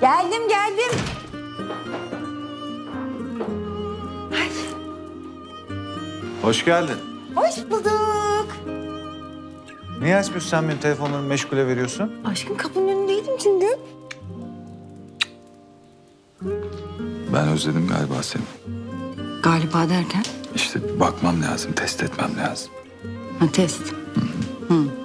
Geldim geldim. Ay, Hoş geldin. hoş bulduk. Niye açmıyorsun sen benim telefonlarımı meşgule veriyorsun? Aşkım kapının önündeydim çünkü. Ben özledim galiba seni. Galiba derken? İşte bakmam lazım, test etmem lazım. Ha, test. Özlemişim.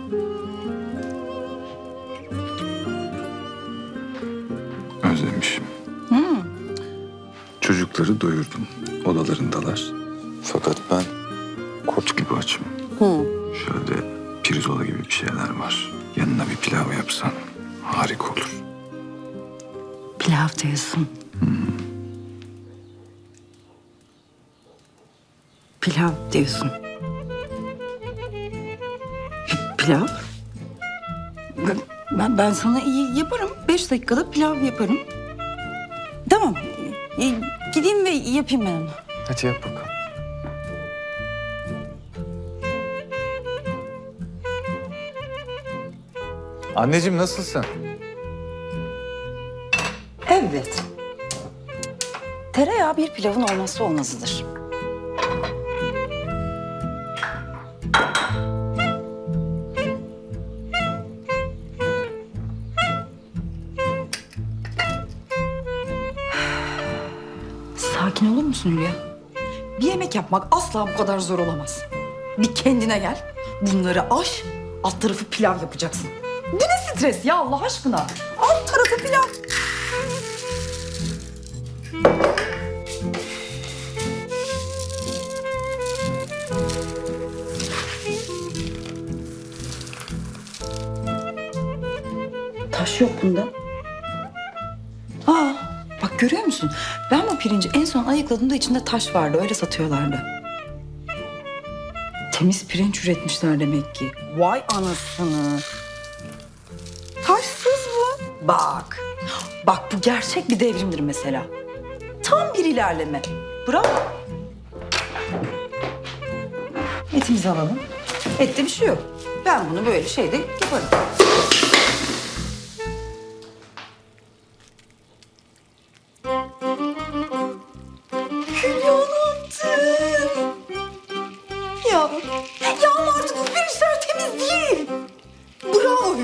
Çocukları doyurdum. Odalarındalar. Fakat ben kurt gibi açım. Şöyle pirzola gibi bir şeyler var. Yanına bir pilav yapsan harika olur. Pilav diyorsun. Pilav diyorsun. Pilav? Ben, ben, ben sana iyi yaparım. Beş dakikada pilav yaparım. E, ve yapayım ben onu. Hadi yap bakalım. Anneciğim nasılsın? Evet. Tereyağı bir pilavın olmazsa olmazıdır. Sakin olur musun Hülya? Bir yemek yapmak asla bu kadar zor olamaz. Bir kendine gel. Bunları aş, alt tarafı pilav yapacaksın. Bu ne stres ya Allah aşkına? Alt tarafı pilav. Taş yok bunda. Görüyor musun? Ben bu pirinci en son ayıkladığımda içinde taş vardı. Öyle satıyorlardı. Temiz pirinç üretmişler demek ki. Vay anasını. Taşsız mı? Bak. Bak bu gerçek bir devrimdir mesela. Tam bir ilerleme. Bravo. Etimizi alalım. Ette bir şey yok. Ben bunu böyle şeyde yaparım.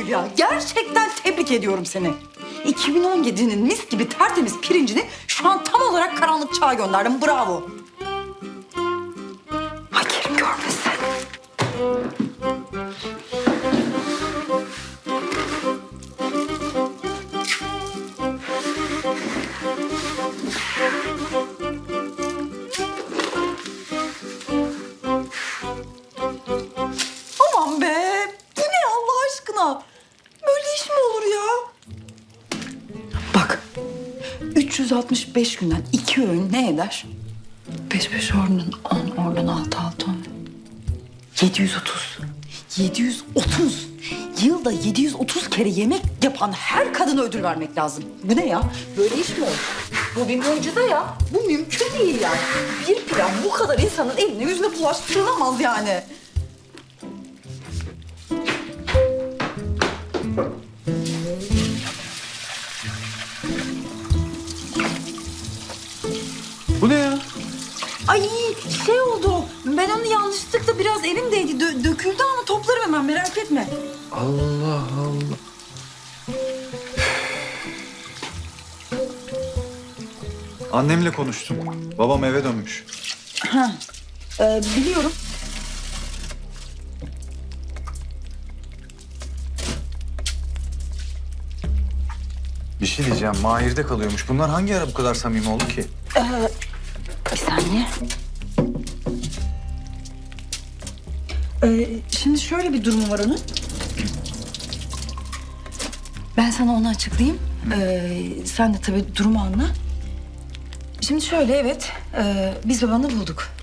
Hülya. Gerçekten tebrik ediyorum seni. 2017'nin mis gibi tertemiz pirincini şu an tam olarak karanlık çağa gönderdim. Bravo. Ay görmesin. 365 günden iki öğün ne eder? Beş beş ordunun on, ordunun altı altı on. 730. 730. Yılda 730 kere yemek yapan her kadına ödül vermek lazım. Bu ne ya? Böyle iş mi olur? Bu bir mucize ya. Bu mümkün değil yani. Bir pilav bu kadar insanın eline yüzüne bulaştırılamaz yani. Ben onu yanlışlıkla biraz elimdeydi. Dö- döküldü ama toplarım hemen merak etme. Allah Allah. Annemle konuştum. Babam eve dönmüş. Ha. Ee, biliyorum. Bir şey diyeceğim. Mahir'de kalıyormuş. Bunlar hangi ara bu kadar samimi oldu ki? Bir saniye. Ee, şimdi şöyle bir durumu var onun. Ben sana onu açıklayayım. Ee, sen de tabii durumu anla. Şimdi şöyle evet, ee, biz babanı bulduk.